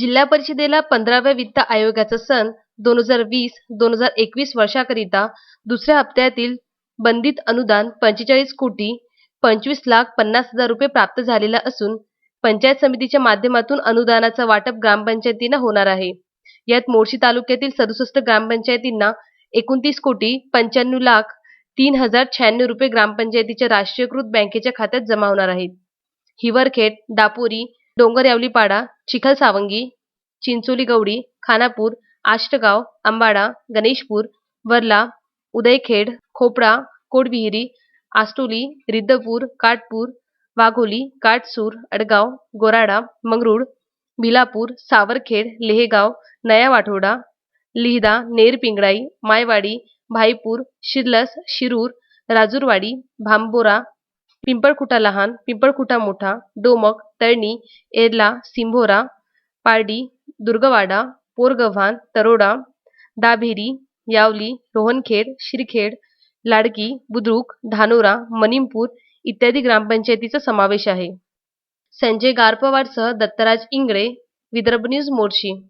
जिल्हा परिषदेला पंधराव्या वित्त आयोगाचा सन दोन हजार वीस दोन हजार एकवीस वर्षाकरिता दुसऱ्या हप्त्यातील बंधित अनुदान पंचेचाळीस कोटी पंचवीस लाख पन्नास हजार रुपये प्राप्त झालेला असून पंचायत समितीच्या माध्यमातून अनुदानाचा वाटप ग्रामपंचायतींना होणार आहे. यात मोर्शी तालुक्यातील सदुसष्ट ग्रामपंचायतींना एकोणतीस कोटी पंच्याण्णव लाख तीन हजार शहाण्णव रुपये ग्रामपंचायतीच्या राष्ट्रीयकृत बँकेच्या खात्यात जमा होणार आहेत. हिवरखेड दापोरी डोंगरयावलीपाडा चिखलसावंगी चिंचोली गौडी खानापूर आष्टगाव अंबाडा गणेशपूर वर्ला उदयखेड खोपडा कोडविहिरी आस्तोली रिद्धपूर काटपूर वाघोली काटसूर अडगाव गोराडा मंगरूळ भिलापूर सावरखेड लेहेगाव नया वाठोडा लिहदा नेरपिंगळाई मायवाडी भाईपूर शिरलस शिरूर राजूरवाडी भांबोरा पिंपळखुटा लहान पिंपळखुटा मोठा डोमक तळणी एरला सिंभोरा पारडी दुर्गवाडा पोरगव्हाण तरोडा दाभेरी यावली रोहनखेड शिरखेड लाडकी बुद्रुक धानोरा मनिमपूर इत्यादी ग्रामपंचायतीचा समावेश आहे. संजय गारपवारसह दत्तराज इंगळे विदर्भ न्यूज मोर्शी.